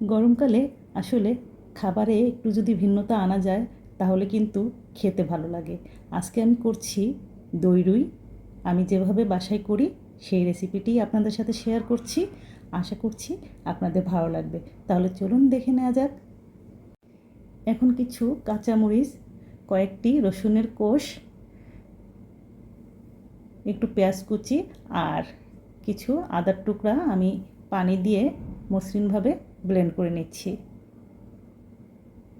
গরমকালে আসলে খাবারে একটু যদি ভিন্নতা আনা যায়, তাহলে কিন্তু খেতে ভালো লাগে। আজকে আমি করছি দই রুই। আমি যেভাবে বাসায় করি, সেই রেসিপিটি আপনাদের সাথে শেয়ার করছি। আশা করছি আপনাদের ভালো লাগবে। তাহলে চলুন দেখে নেওয়া যাক। এখন কিছু কাঁচামরিচ, কয়েকটি রসুনের কোষ, একটু পেঁয়াজ কুচি আর কিছু আদার টুকরা আমি পানি দিয়ে মসৃণভাবে ব্লেন্ড করে নিচ্ছি।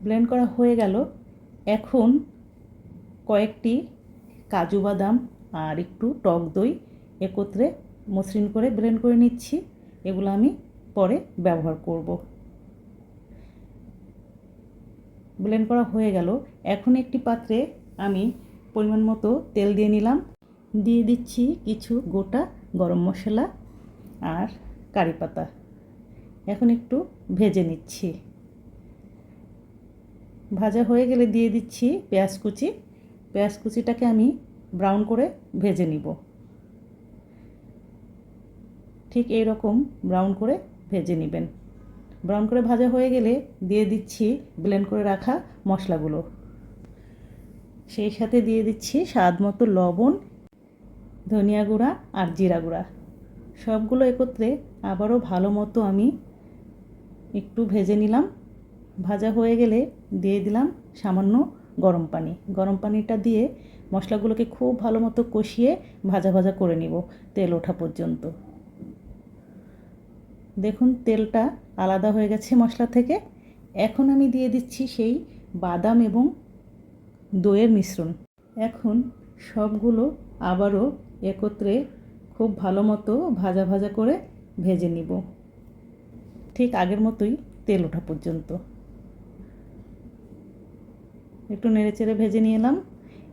ব্লেন্ড করা হয়ে গেল। এখন কয়েকটি কাজু বাদাম আর একটু টক দই একত্রে মসৃণ করে ব্লেন্ড করে নিচ্ছি। এগুলো আমি পরে ব্যবহার করব। ব্লেন্ড করা হয়ে গেল। এখন একটি পাত্রে আমি পরিমাণ মতো তেল দিয়ে নিলাম। দিয়ে দিচ্ছি কিছু গোটা গরম মশলা আর কারি পাতা। এখন একটু ভেজে নিচ্ছি। ভাজা হয়ে গেলে দিয়ে দিচ্ছি পেঁয়াজ কুচি। পেঁয়াজ কুচিটাকে আমি ব্রাউন করে ভেজে নিব। ঠিক এই রকম ব্রাউন করে ভেজে নেবেন। ব্রাউন করে ভাজা হয়ে গেলে দিয়ে দিচ্ছি, ব্লেন্ড করে রাখা মশলাগুলো। সেই সাথে দিয়ে দিচ্ছি স্বাদ মতো লবণ, ধনিয়া গুঁড়া আর জিরা গুঁড়া। সবগুলো একত্রে আবারও ভালো মতো আমি একটু ভেজে নিলাম। ভাজা হয়ে গেলে দিয়ে দিলাম সামান্য গরম পানি। গরম পানিটা দিয়ে মশলাগুলোকে খুব ভালো মতো কষিয়ে ভাজা ভাজা করে নিব তেল ওঠা পর্যন্ত। দেখুন, তেলটা আলাদা হয়ে গেছে মশলা থেকে। এখন আমি দিয়ে দিচ্ছি সেই বাদাম এবং দইয়ের মিশ্রণ। এখন সবগুলো আবারও একত্রে খুব ভালো মতো ভাজা ভাজা করে ভেজে নিব। ঠিক আগের মতোই তেল ওঠা পর্যন্ত। একটু নেড়ে চেড়ে ভেজে নিয়ে এলাম।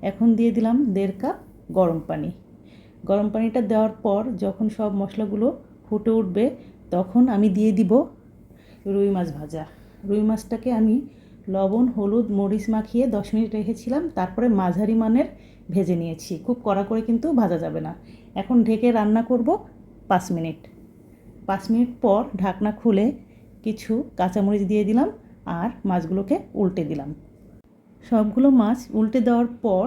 এখন দিয়ে দিলাম দেড় কাপ গরম পানি। গরম পানিটা দেওয়ার পর যখন সব মশলাগুলো ফুটে উঠবে, তখন আমি দিয়ে দিব রুই মাছ ভাজা। রুই মাছটাকে আমি লবণ, হলুদ, মরিচ মাখিয়ে দশ মিনিট রেখেছিলাম। তারপরে মাঝারি মানের ভেজে নিয়েছি। খুব কড়া করে কিন্তু ভাজা যাবে না। এখন ঢেকে রান্না করব পাঁচ মিনিট। পাঁচ মিনিট পর ঢাকনা খুলে কিছু কাঁচামরিচ দিয়ে দিলাম আর মাছগুলোকে উল্টে দিলাম। সবগুলো মাছ উল্টে দেওয়ার পর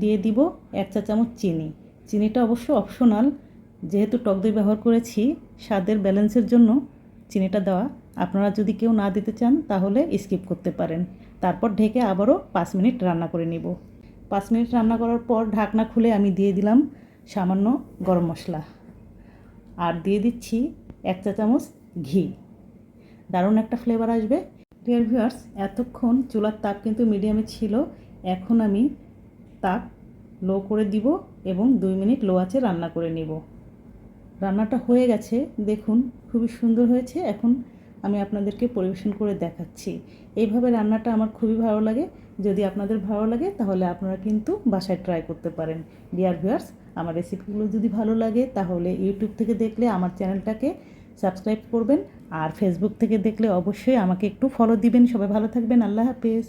দিয়ে দিব এক চা চামচ চিনি। চিনিটা অবশ্য অপশনাল যেহেতু টক দই ব্যবহার করেছি, স্বাদের ব্যালেন্সের জন্য চিনিটা দেওয়া। আপনারা যদি কেউ না দিতে চান, তাহলে স্কিপ করতে পারেন। তারপর ঢেকে আবারও পাঁচ মিনিট রান্না করে নিব। পাঁচ মিনিট রান্না করার পর ঢাকনা খুলে আমি দিয়ে দিলাম সামান্য গরম মশলা। আর দিয়ে দিচ্ছি এক চা চামচ ঘি। দারুণ একটা ফ্লেভার আসবে। ডিয়ার ভিউয়ার্স এতক্ষণ চুলার তাপ কিন্তু মিডিয়ামে ছিল। এখন আমি তাপ লো করে দিব এবং দুই মিনিট লো আছে রান্না করে নিব। রান্নাটা হয়ে গেছে। দেখুন, খুবই সুন্দর হয়েছে। এখন আমি আপনাদেরকে পরিবেশন করে দেখাচ্ছি। এইভাবে রান্নাটা আমার খুবই ভালো লাগে। যদি আপনাদের ভালো লাগে, তাহলে আপনারা কিন্তু বাসায় ট্রাই করতে পারেন। ডিয়ার ভিউয়ার্স আমার রেসিপিগুলো যদি ভালো লাগে, তাহলে ইউটিউব থেকে দেখলে আমার চ্যানেলটাকে সাবস্ক্রাইব করবেন আর ফেসবুক থেকে দেখলে অবশ্যই আমাকে একটু ফলো দিবেন। সবাই ভালো থাকবেন। আল্লাহ হাফেজ।